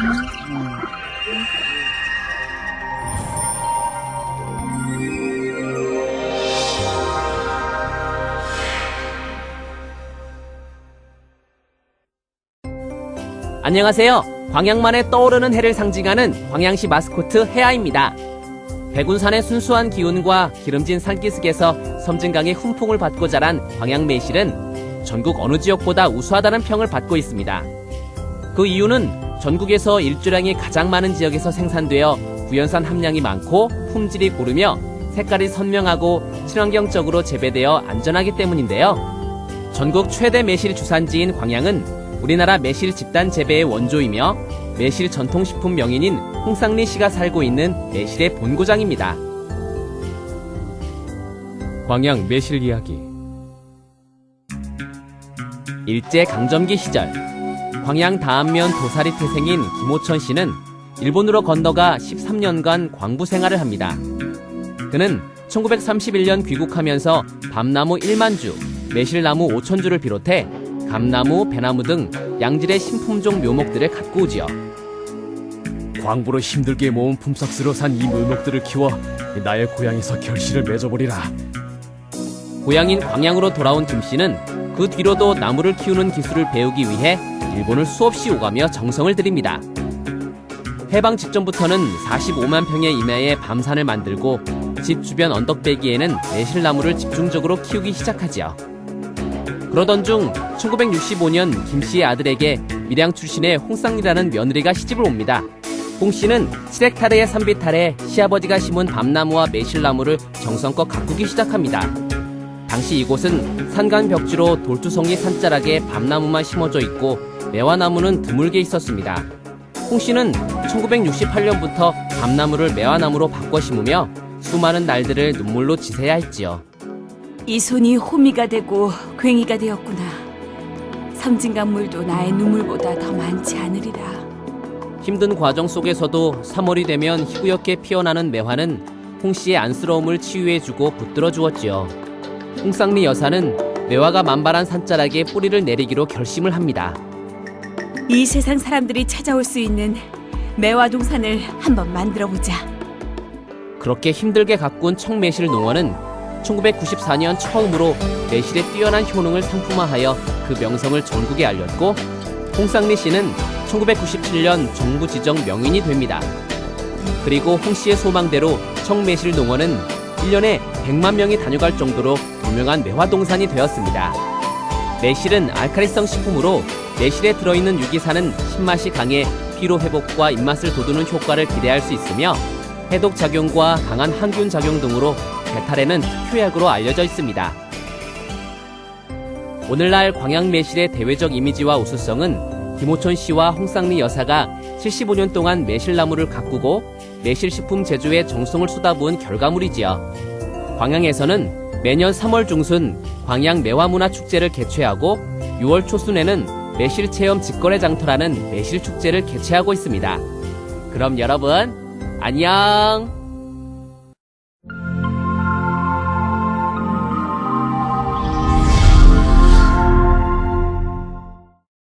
음. 안녕하세요. 광양만에 떠오르는 해를 상징하는 광양시 마스코트 해아입니다. 백운산의 순수한 기운과 기름진 산기슭에서 섬진강의 훈풍을 받고 자란 광양매실은 전국 어느 지역보다 우수하다는 평을 받고 있습니다. 그 이유는 전국에서 일조량이 가장 많은 지역에서 생산되어 구연산 함량이 많고 품질이 고르며 색깔이 선명하고 친환경적으로 재배되어 안전하기 때문인데요. 전국 최대 매실 주산지인 광양은 우리나라 매실 집단 재배의 원조이며 매실 전통식품 명인인 홍상리 씨가 살고 있는 매실의 본고장입니다. 광양 매실 이야기 일제 강점기 시절 광양 다안면 도사리 태생인 김호천 씨는 일본으로 건너가 13년간 광부 생활을 합니다. 그는 1931년 귀국하면서 밤나무 1만 주, 매실나무 5천 주를 비롯해 감나무, 배나무 등 양질의 신품종 묘목들을 갖고 오지요. 광부로 힘들게 모은 품삯으로 산 이 묘목들을 키워 나의 고향에서 결실을 맺어버리라 고향인 광양으로 돌아온 김 씨는 그 뒤로도 나무를 키우는 기술을 배우기 위해 일본을 수없이 오가며 정성을 들입니다. 해방 직전부터는 45만 평의 임야에 밤산을 만들고 집 주변 언덕배기에는 매실나무를 집중적으로 키우기 시작하지요. 그러던 중 1965년 김 씨의 아들에게 밀양 출신의 홍쌍리라는 며느리가 시집을 옵니다. 홍 씨는 칠헥타르의 산비탈에 시아버지가 심은 밤나무와 매실나무를 정성껏 가꾸기 시작합니다. 당시 이곳은 산간 벽지로 돌투성이 산자락에 밤나무만 심어져 있고 매화나무는 드물게 있었습니다. 홍 씨는 1968년부터 밤나무를 매화나무로 바꿔 심으며 수많은 날들을 눈물로 지새야 했지요. 이 손이 호미가 되고 괭이가 되었구나. 섬진강물도 나의 눈물보다 더 많지 않으리라. 힘든 과정 속에서도 3월이 되면 희구엽게 피어나는 매화는 홍 씨의 안쓰러움을 치유해주고 붙들어 주었지요. 홍쌍리 여사는 매화가 만발한 산자락에 뿌리를 내리기로 결심을 합니다. 이 세상 사람들이 찾아올 수 있는 매화동산을 한번 만들어 보자. 그렇게 힘들게 가꾼 청매실 농원은 1994년 처음으로 매실의 뛰어난 효능을 상품화하여 그 명성을 전국에 알렸고 홍쌍리 씨는 1997년 정부 지정 명인이 됩니다. 그리고 홍 씨의 소망대로 청매실 농원은 1년에 100만 명이 다녀갈 정도로 유명한 매화동산이 되었습니다. 매실은 알카리성 식품으로 매실에 들어있는 유기산은 신맛이 강해 피로 회복과 입맛을 돋우는 효과를 기대할 수 있으며 해독 작용과 강한 항균 작용 등으로 배탈에는 특효약으로 알려져 있습니다. 오늘날 광양 매실의 대외적 이미지와 우수성은 김호천 씨와 홍쌍리 여사가 75년 동안 매실나무를 가꾸고 매실식품 제조에 정성을 쏟아부은 결과물이지요. 광양에서는 매년 3월 중순 광양 매화문화축제를 개최하고 6월 초순에는 매실체험 직거래 장터라는 매실축제를 개최하고 있습니다. 그럼 여러분, 안녕!